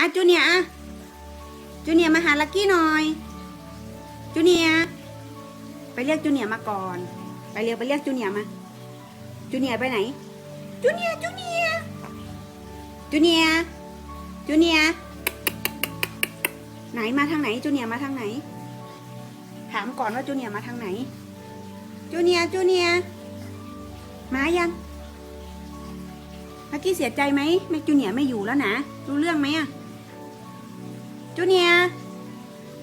อะจูเนียอะจูเนียมาหาลักกี้หน่อยจูเนียไปเรียกจูเนียมาก่อน ไปเรียกไปเรียกจูเนียมาจูเนียไปไหนจูเนียจูเนียจูเนียจูเนียไหนมาทางไหนจูเนียมาทางไหน ถามก่อนว่าจูเนียมาทางไหนจูเนียจูเนียมายังเมื่อกี้เสียใจไหมแม่จูเนียไม่อยู่แล้วนะรู้เรื่องไหมอะ จูเนีย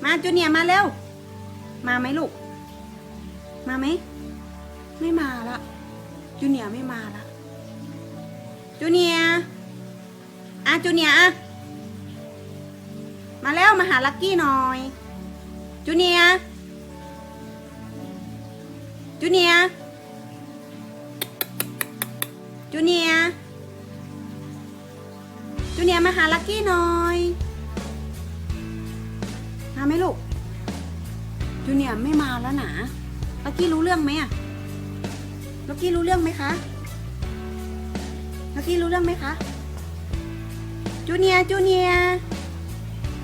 มาจูเนียมาเร็ว มาไหมลูก มาไหม ไม่มาละจูเนียไม่มาละจูเนียอะจูเนียร์อะมาแล้วมาหาลักกี้หน่อยจูเนียจูเนียจูเนียจูเนียมาหาลักกี้หน่อย ไหมลูกจูเนียร์ไม่มาแล้วนะลักกี้รู้เรื่องไหมอะลักกี้รู้เรื่องไหมคะลักกี้รู้เรื่องไหมคะจูเนียร์จูเนียร์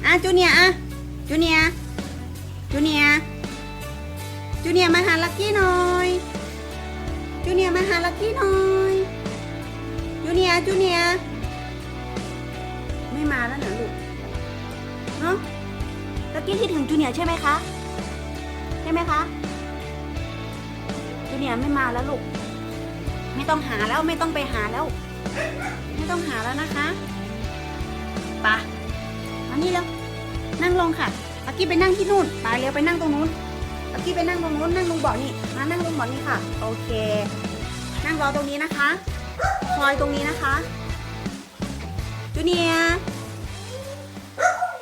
อะจูเนียร์อะจูเนียร์จูเนียร์จูเนียร์มาหาลักกี้หน่อยจูเนียร์มาหาลักกี้หน่อยจูเนียร์จูเนียร์ไม่มาแล้วนะลูก กกี้คิดถึงจูเนียร์ใช่ไหมคะ ใช่ไหมคะ จูเนียร์ไม่มาแล้วลูก ไม่ต้องหาแล้วไม่ต้องไปหาแล้ว ไม่ต้องหาแล้วนะคะปะมานี่แล้วนั่งลงค่ะลักกี้ไปนั่งที่นู่นไปเร็วไปนั่งตรงนู้นลักกี้ไปนั่งตรงนู้นนั่งตรงเบาะนี่ มานั่งตรงเบาะนี่ค่ะ โอเค นั่งรอตรงนี้นะคะ คอยตรงนี้นะคะ